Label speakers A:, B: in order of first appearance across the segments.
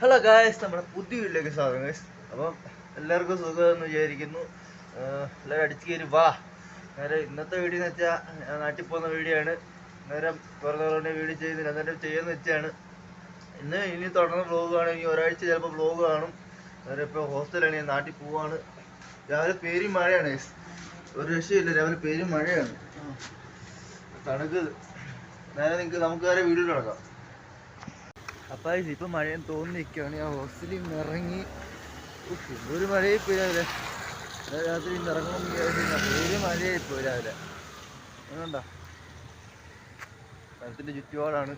A: Hello guys നമ്മുടെ പുതിയ വീട്ടിലേക്ക് സ്വാഗതം ഗായസ് അപ്പം എല്ലാവർക്കും സുഖമെന്ന് വിചാരിക്കുന്നു. എല്ലാവരും അടിച്ചു കയറി വാ. നേരെ ഇന്നത്തെ വീഡിയോ എന്ന് വെച്ചാൽ നാട്ടിൽ പോകുന്ന വീഡിയോ ആണ്. നേരം കുറേ കുറേ വീഡിയോ ചെയ്യുന്നില്ല. അന്നേരം ചെയ്യുന്ന വെച്ചാണ്. ഇന്ന് ഇനി തുടർന്ന് വ്ലോഗ് കാണും. ഒരാഴ്ച ചിലപ്പോൾ വ്ലോഗ് കാണും. നേരെ ഇപ്പോൾ ഹോസ്റ്റലാണ് ഞാൻ നാട്ടിൽ പോവാണ്. രാവിലെ പേരും മഴയാണ് ഗൈസ് ഒരു രക്ഷയില്ല. രാവിലെ പേരും മഴയാണ്. തണുക്ക് നേരെ നിങ്ങൾക്ക് നമുക്ക് വേറെ വീഡിയോ നടക്കാം അപ്പൊ ഇപ്പൊ മഴയും തോന്നി ഞാൻ ഹോസ്റ്റലിൽ നിന്ന് ഇറങ്ങി ഒരു മഴയായി പോയി രാവിലെ. രാത്രി ഇന്ന് ഇറങ്ങണം ഒരു മഴയായി പോയി രാവിലെ. അതുകൊണ്ടാ. സ്ഥലത്തിന്റെ ചുറ്റുപാടാണ്.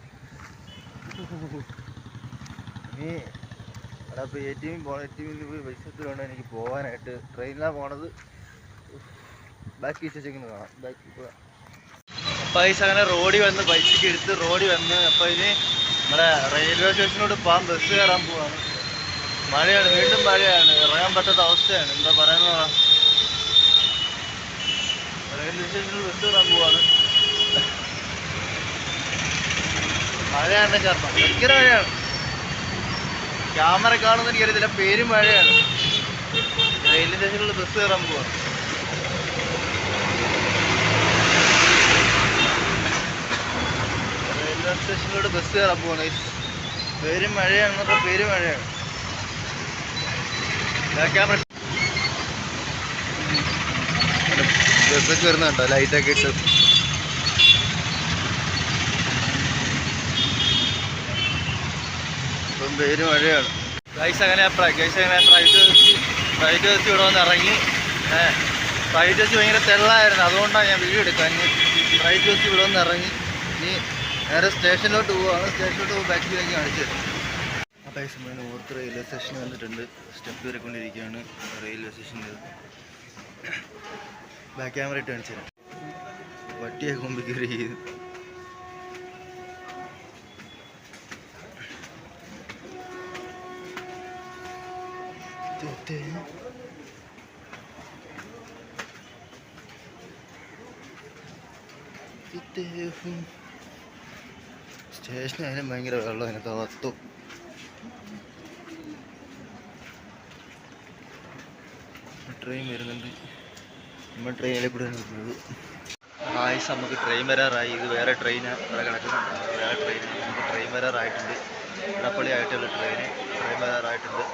A: ഇനി അവിടെ ഇപ്പോൾ എ ടി എമ്മിൽ പോകണം എ ടി എമ്മിൽ പോയി പൈസ എടുത്തിട്ട് എനിക്ക് പോകാനായിട്ട് ട്രെയിനിലാണ് പോണത്. ബാക്കി വിശേഷിക്കുന്നത് കാണാം. ബാക്കി പോകാം പൈസ അങ്ങനെ റോഡിൽ വന്ന് ബൈക്ക് എടുത്ത് റോഡിൽ വന്ന്. അപ്പോൾ ഇനി നമ്മുടെ റെയിൽവേ സ്റ്റേഷനോട് പോകാൻ ബസ് കയറാൻ പോവാണ്. മഴയാണ് വീണ്ടും മഴയാണ്. ഇറങ്ങാൻ പറ്റാത്ത അവസ്ഥയാണ്. എന്താ പറയുന്നത് റെയിൽവേ സ്റ്റേഷനിൽ ബസ് കയറാൻ പോവാണ്. മഴയാണ് കാരണം. ഭയങ്കര മഴയാണ്. ക്യാമറ കാണുന്ന എനിക്കറിയത്തില്ല. പേരും മഴയാണ്. റെയിൽവേ സ്റ്റേഷനിൽ ബസ് കയറാൻ പോവാണ് റെയിൽവേ സ്റ്റേഷനിലൂടെ ബസ് കയറാൻ പോകണം പേരും മഴയാണ് പറഞ്ഞാൽ പേരും മഴയാണ്. ബസ്സൊക്കെ വരുന്നുണ്ടോ ലൈറ്റൊക്കെ ഇട്ട്. ഇപ്പം പേര് മഴയാണ്. ഗൈസ് അങ്ങനെ ഗൈസ് അങ്ങനെ പ്രൈവറ്റ് ബസ് പ്രൈവറ്റ് ബസ് ഇവിടെ വന്ന് ഇറങ്ങി. പ്രൈവറ്റ് ബസ് ഭയങ്കര തെള്ളായിരുന്നു. അതുകൊണ്ടാണ് ഞാൻ വീഡിയോ എടുക്കാൻ പ്രൈവറ്റ് ബസ് ഇവിടെ വന്ന് ഇറങ്ങി. ഇനി നേരെ സ്റ്റേഷനിലോട്ട് പോവാണ് സ്റ്റേഷനിലോട്ട് പോകുമ്പോൾ ബാക്കിലേക്ക് കാണിച്ചു തരും. അപ്പോൾ സമയം ഓർത്ത് റെയിൽവേ സ്റ്റേഷൻ വന്നിട്ടുണ്ട്. സ്റ്റെപ്പ് കയറിക്കൊണ്ടിരിക്കുകയാണ് റെയിൽവേ സ്റ്റേഷനിൽ ബാക്ക് ക്യാമറ ഇട്ട് കാണിച്ചു തരാം. വട്ടിയെ കൊമ്പ് കയറി ചെയ്തു സ്റ്റേഷനായാലും ഭയങ്കര വെള്ളം അതിനകത്ത് ട്രെയിൻ വരുന്നുണ്ട്. നമ്മൾ ട്രെയിനിൽ കൂടെ നിൽക്കുന്നത്. ആയിസ് നമുക്ക് ട്രെയിൻ വരാറായി. ഇത് വേറെ ട്രെയിനാണ് ഇവിടെ കിടക്കുന്നുണ്ട്. വേറെ ട്രെയിൻ നമുക്ക് ട്രെയിൻ വരാറായിട്ടുണ്ട്. ഇടപ്പള്ളി ആയിട്ടുള്ള ട്രെയിൻ ട്രെയിൻ വരാറായിട്ടുണ്ട്.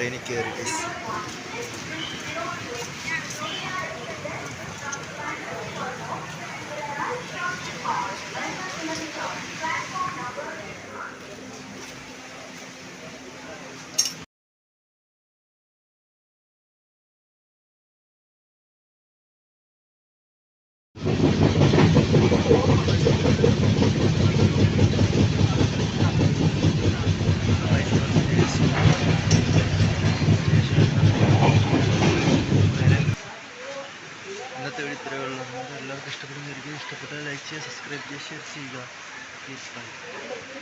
A: ട്രെയിനിൽ കയറി guys. ഇന്നത്തെ വീഡിയോ ഇത്രയേ ഉള്ളൂ. എല്ലാവർക്കും ഇഷ്ടപ്പെടുന്നതായിരിക്കും ഇഷ്ടപ്പെട്ടാൽ ലൈക്ക് ചെയ്യുക സബ്സ്ക്രൈബ് ചെയ്യുക ഷെയർ ചെയ്യുക. Please Bye.